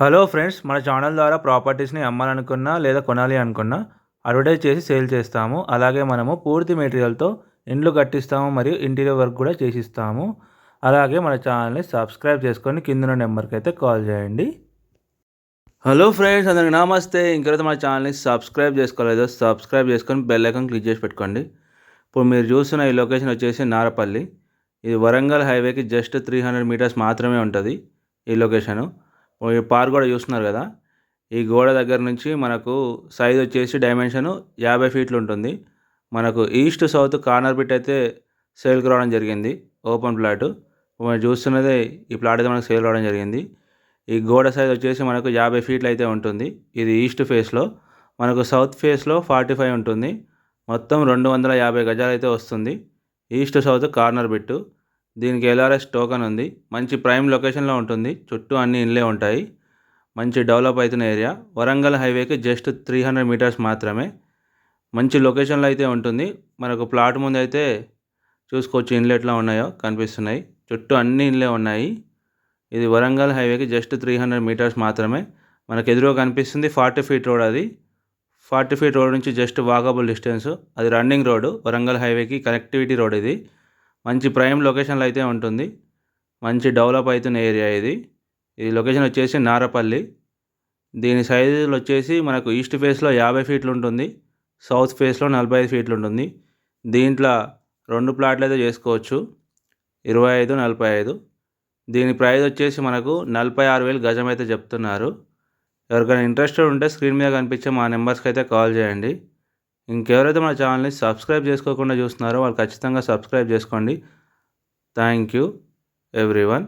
Hello friends మన channel ద్వారా ప్రాపర్టీస్ని అమ్మాలనుకున్నా లేదా కొనాలి అనుకున్నా అడ్వర్టైజ్ చేసి సేల్ చేస్తాము. అలాగే మనము పూర్తి మెటీరియల్తో ఇండ్లు కట్టిస్తాము మరియు ఇంటీరియర్ వర్క్ కూడా చేసిస్తాము. అలాగే మన ఛానల్ని సబ్స్క్రైబ్ చేసుకొని కింద నెంబర్కి అయితే కాల్ చేయండి. హలో ఫ్రెండ్స్ అందరికి నమస్తే. ఇంకైతే మన ఛానల్ని సబ్స్క్రైబ్ చేసుకోలేదు సబ్స్క్రైబ్ చేసుకొని బెల్ ఐకాన్ క్లిక్ చేసి పెట్టుకోండి. ఇప్పుడు మీరు చూస్తున్న ఈ లొకేషన్ వచ్చేసి నారపల్లి. ఇది వరంగల్ హైవేకి జస్ట్ త్రీ హండ్రెడ్ మీటర్స్ మాత్రమే ఉంటుంది ఈ లొకేషను. పార్ పార్క్ కూడా చూస్తున్నారు కదా. ఈ గోడ దగ్గర నుంచి మనకు సైజ్ వచ్చేసి డైమెన్షన్ యాభై ఫీట్లు ఉంటుంది. మనకు ఈస్ట్ సౌత్ కార్నర్ బిట్ అయితే సేల్కి రావడం జరిగింది. ఓపెన్ ప్లాట్ మనం చూస్తున్నదే ఈ ప్లాట్ అయితే మనకు సేల్ రావడం జరిగింది. ఈ గోడ సైజ్ వచ్చేసి మనకు యాభై ఫీట్లు అయితే ఉంటుంది. ఇది ఈస్ట్ ఫేస్లో. మనకు సౌత్ ఫేస్లో ఫార్టీ ఫైవ్ ఉంటుంది. మొత్తం రెండు వందల యాభై గజాలు అయితే వస్తుంది. ఈస్ట్ సౌత్ కార్నర్ బిట్టు దీనికి ఎల్ఆర్ఎస్ టోకన్ ఉంది. మంచి ప్రైమ్ లొకేషన్లో ఉంటుంది. చుట్టూ అన్ని ఇండ్లే ఉంటాయి. మంచి డెవలప్ అవుతున్న ఏరియా వరంగల్ హైవేకి జస్ట్ త్రీ హండ్రెడ్ మీటర్స్ మాత్రమే. మంచి లొకేషన్లో అయితే ఉంటుంది. మనకు ప్లాట్ ముందు అయితే చూసుకోవచ్చు ఇండ్లు ఎట్లా ఉన్నాయో కనిపిస్తున్నాయి. చుట్టూ అన్ని ఇండ్లే ఉన్నాయి. ఇది వరంగల్ హైవేకి జస్ట్ త్రీ హండ్రెడ్ మీటర్స్ మాత్రమే. మనకు ఎదురుగా కనిపిస్తుంది ఫార్టీ ఫీట్ రోడ్ అది. ఫార్టీ ఫీట్ రోడ్ నుంచి జస్ట్ వాకబుల్ డిస్టెన్స్ అది రన్నింగ్ రోడ్ వరంగల్ హైవేకి కనెక్టివిటీ రోడ్ ఇది. మంచి ప్రైమ్ లొకేషన్లో అయితే ఉంటుంది. మంచి డెవలప్ అవుతున్న ఏరియా ఇది. ఈ లొకేషన్ వచ్చేసి నారపల్లి. దీని సైజులు వచ్చేసి మనకు ఈస్ట్ ఫేస్లో యాభై ఫీట్లు ఉంటుంది. సౌత్ ఫేస్లో నలభై ఐదు ఫీట్లు ఉంటుంది. దీంట్లో రెండు ప్లాట్లు అయితే చేసుకోవచ్చు. ఇరవై ఐదు నలభై ఐదు. దీని ప్రైస్ వచ్చేసి మనకు నలభై ఆరు వేలు గజం అయితే చెప్తున్నారు. ఎవరికైనా ఇంట్రెస్టెడ్ ఉంటే స్క్రీన్ మీద కనిపించే మా నెంబర్స్కి అయితే కాల్ చేయండి. ఇంకెవరైతే మన ఛానల్ని సబ్స్క్రైబ్ చేసుకోకుండా చూస్తున్నారో వాళ్ళు ఖచ్చితంగా సబ్స్క్రైబ్ చేసుకోండి. Thank you everyone.